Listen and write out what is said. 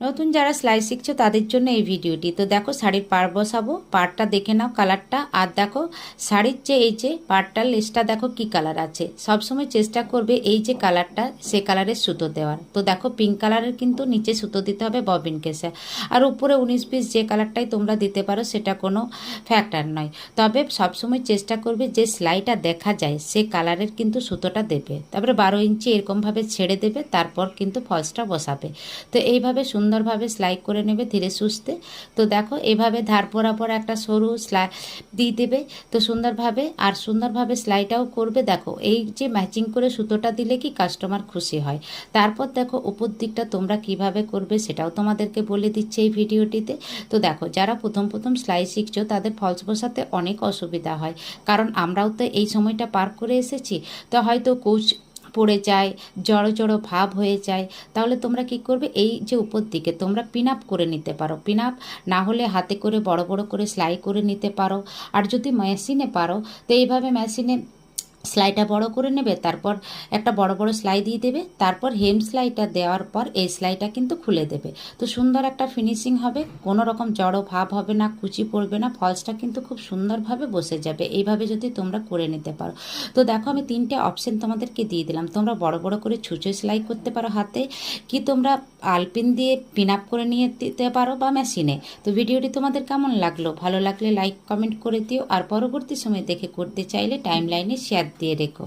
নতুন যারা সেলাই শিখছো তাদের জন্য এই ভিডিওটি। তো দেখো শাড়ির পাড় বসাবো, পাড়টা দেখে নাও কালারটা আর দেখো শাড়ির যে এই যে পাড়টার লেসটা দেখো কি কালার আছে। সবসময় চেষ্টা করবে এই যে কালারটা সে কালারের সুতো দেওয়ার। তো দেখো পিঙ্ক কালারের কিন্তু নিচে সুতো দিতে হবে ববিন কেসে। আর উপরে উনিশ পিস যে কালারটাই তোমরা দিতে পারো সেটা কোনো ফ্যাক্টর নয়। তবে সবসময় চেষ্টা করবে যে সেলাইটা দেখা যায়, সে কালারের কিন্তু সুতোটা দেবে। তারপরে বারো ইঞ্চি এরকমভাবে ছেড়ে দেবে, তারপর কিন্তু ফলসটা বসাবে। তো এইভাবে সুন্দরভাবে সেলাই করে নেবে ধীরে সুস্থে। তো দেখো এইভাবে ধার বরাবর একটা সরু সেলাই দিয়ে দেবে। তো সুন্দরভাবে, আর সুন্দরভাবে সেলাইটাও করবে। দেখো, এই যে ম্যাচিং করে সুতোটা দিলে কি কাস্টমার খুশি হয়? তারপর দেখো, উপর দিকটা তোমরা কীভাবে করবে সেটাও তোমাদেরকে বলে দিচ্ছে এই ভিডিওটিতে। তো দেখো, যারা প্রথম প্রথম সেলাই শিখছো, তাদের ফলস বসাতে অনেক অসুবিধা হয়। কারণ আমরাও তো এই সময়টা পার করে এসেছি। তো হয়তো কোচ পড়ে যায়, জড়ো জড়ো ভাব হয়ে যায়, তাহলে তোমরা কি করবে? এই যে উপর দিকে, তোমরা পিন আপ করে নিতে পারো। পিন আপ না হলে হাতে করে বড় বড় করে সেলাই করে নিতে পারো। আর যদি মেশিনে পারো, তো এইভাবে মেশিনে সেলাইটা বড় করে নেবে, তারপর একটা বড় বড় সেলাই দিয়ে দেবে, তারপর হেম সেলাইটা দেওয়ার পর এই সেলাইটা কিন্তু খুলে দেবে। তো সুন্দর একটা ফিনিশিং হবে, কোনো রকম জড়ো ভাব হবে না, কুচি পড়বে না ফলসটা কিন্তু খুব সুন্দরভাবে বসে যাবে, এইভাবে যদি তোমরা করে নিতে পারো। তো দেখো আমি তিনটে অপশন তোমাদেরকে দিয়ে দিলাম, তোমরা বড় বড় করে ছুঁচো সেলাই করতে পারো হাতে, কি তোমরা আলপিন দিয়ে পিন আপ করে নিয়ে দিতে পারো বা মেশিনে তো ভিডিওটি তোমাদের কেমন লাগল? ভালো লাগলে লাইক কমেন্ট করে দিও। আর পরবর্তী সময় দেখে করতে চাইলে টাইম লাইনে শেয়ার দিয়ে রেখো।